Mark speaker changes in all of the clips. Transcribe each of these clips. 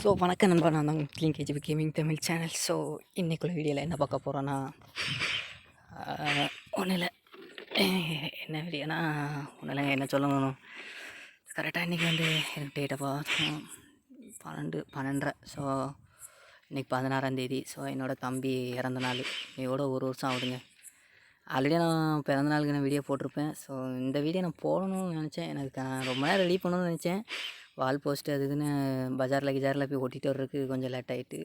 Speaker 1: So வணக்கம் நண்பா. நான் தான் clean KGB gaming Tamil channel so இன்றைக்குள்ள வீடியோவில் என்ன பார்க்க போகிறோன்னா ஒன்றும் இல்லை. என்ன வீடியோனா ஒன்றும் இல்லைங்க. என்ன சொல்லணும்? கரெக்டாக இன்றைக்கி வந்து எனக்கு டேட்டை பார்த்தோம் பன்னெண்டு பன்னெண்டரை. ஸோ இன்றைக்கி பதினாறாந்தேதி ஸோ என்னோடய தம்பி இறந்த நாள். இதோட ஒரு வருஷம் ஆகுதுங்க. ஆல்ரெடி நான் பிறந்த நாளுக்கு நான் வீடியோ போட்டிருப்பேன். ஸோ இந்த வீடியோ நான் போடணும்னு நினச்சேன். எனக்கு ரொம்ப நேரம் ரெடி பண்ணணும்னு நினச்சேன். வால் போஸ்ட்டு அது இதுன்னு பஜாரில் கிஜாரில் போய் ஒட்டிகிட்டு வர்றதுக்கு கொஞ்சம் லேட் ஆகிட்டு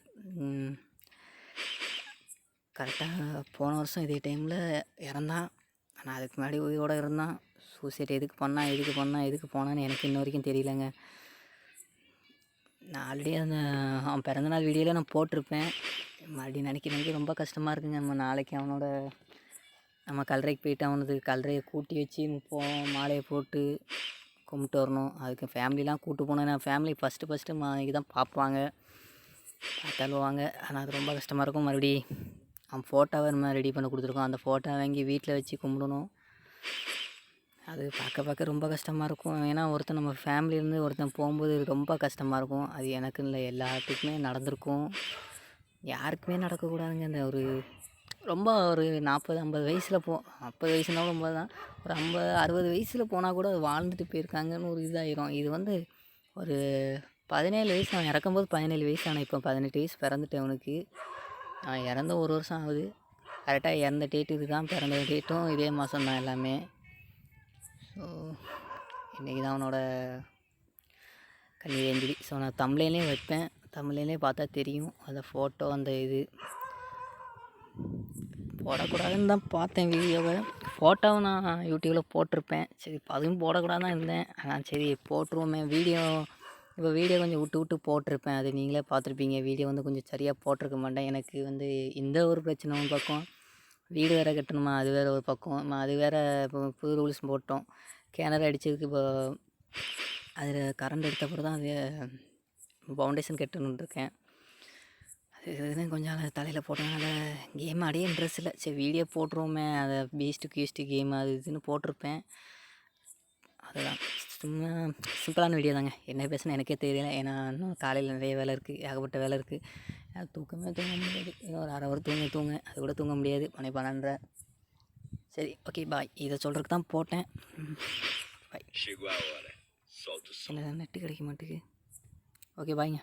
Speaker 1: கரெக்டாக போன வருஷம் இதே டைமில் இறந்தான். ஆனால் அதுக்கு முன்னாடி உயிரோடு இருந்தான். சூசைட் எதுக்கு பண்ணால் எதுக்கு பண்ணால் எதுக்கு போனான்னு எனக்கு இன்ன வரைக்கும் தெரியலங்க. நான் ஆல்ரெடி அந்த அவன் பிறந்தநாள் வீடியோவில் நான் போட்டிருப்பேன். மறுபடியும் நினைக்க நினைக்க ரொம்ப கஷ்டமாக இருக்குங்க. நம்ம நாளைக்கு அவனோட நம்ம கல்லறைக்கு போயிட்டு அவனது கல்லறையை கூட்டி வச்சு முப்போம் மாலையை போட்டு கும்பிட்டு வரணும். அதுக்கு ஃபேமிலிலாம் கூப்பிட்டு போனேன். நான் ஃபேமிலி ஃபஸ்ட்டு ஃபஸ்ட்டு மா இதுதான் பார்ப்பாங்க தழுவாங்க ஆனால் அது ரொம்ப கஷ்டமாக இருக்கும். மறுபடி அவன் ஃபோட்டோவை நம்ம ரெடி பண்ணி கொடுத்துருக்கோம். அந்த ஃபோட்டோ வாங்கி வீட்டில் வச்சு கும்பிடணும். அது பார்க்க பார்க்க ரொம்ப கஷ்டமாக இருக்கும். ஏன்னா ஒருத்தன் நம்ம ஃபேமிலியிலேருந்து ஒருத்தன் போகும்போது ரொம்ப கஷ்டமாக இருக்கும். அது எனக்குன்னு இல்லை. எல்லாத்துக்குமே நடந்திருக்கும். யாருக்குமே நடக்கக்கூடாதுங்க. அந்த ஒரு ரொம்ப ஒரு நாற்பது ஐம்பது வயசில் போ ஐம்பது வயசுனா ரொம்ப தான் ஒரு ஐம்பது அறுபது வயசில் போனால் கூட வாழ்ந்துட்டு போயிருக்காங்கன்னு ஒரு இதாயிரும். இது வந்து ஒரு பதினேழு வயசு அவன் இறக்கும்போது பதினேழு வயசு ஆனால் இப்போ பதினெட்டு வயசு பிறந்துட்டேன் அவனுக்கு அவன் இறந்த ஒரு வருஷம் ஆகுது. கரெக்டாக இறந்த டேட்டு இது தான் பிறந்த டேட்டும் இதே மாதம் தான் எல்லாமே. ஸோ இன்றைக்கி தான் அவனோட கல்வி ஸோ நான் தமிழ்லேயே வைப்பேன். தமிழ்லேயே பார்த்தா தெரியும். அந்த ஃபோட்டோ அந்த இது. போடக்கூடாதுன்னு தான் பார்த்தேன் வீடியோவை. ஃபோட்டோவை நான் யூடியூப்பில் போட்டிருப்பேன். சரி இப்போ அதுவும் போடக்கூடாது தான் இருந்தேன். ஆனால் சரி போட்டுருவோமே. வீடியோ இப்போ வீடியோ கொஞ்சம் விட்டு விட்டு போட்டிருப்பேன். அது நீங்களே பார்த்துருப்பீங்க. வீடியோ வந்து கொஞ்சம் சரியாக போட்டிருக்க மாட்டேன். எனக்கு வந்து இந்த ஒரு பிரச்சனை ஒரு பக்கம். வீடு வேறு கட்டணுமா? அது வேறு ஒரு பக்கம். அது வேறு இப்போ புது ரூல்ஸ் போட்டோம். கிணறு அடிச்சதுக்கு இப்போ அதில் கரண்ட் எடுத்தப்பறம் தான் அது ஃபவுண்டேஷன் கட்டணுன்ட்ருக்கேன் இதுன்னு கொஞ்சம் தலையில் போட்டதுனால கேம் ஆடியே இன்ட்ரெஸ்ட் இல்லை. சரி வீடியோ போட்டுருவோமே. அதை பீஸ்ட்டு கீஸ்ட்டு கேம் அது இதுன்னு போட்டிருப்பேன். அதுதான். சும்மா சிம்பிளான வீடியோ தாங்க. என்ன பேசுனா எனக்கே தெரியல. ஏன்னா இன்னும் காலையில் நிறைய வேலை இருக்குது ஏகப்பட்ட வேலை இருக்குது தூக்கமே தூங்க முடியாது. இன்னும் ஒரு அரை ஹவர் தூங்க தூங்க. அது கூட தூங்க முடியாது. பனை பன்னெண்டரை. சரி ஓகே பாய் இதை சொல்கிறதுக்கு தான் போட்டேன். பாய் என்ன நெட்டு கிடைக்க மாட்டேங்குது. ஓகே பாய்ங்க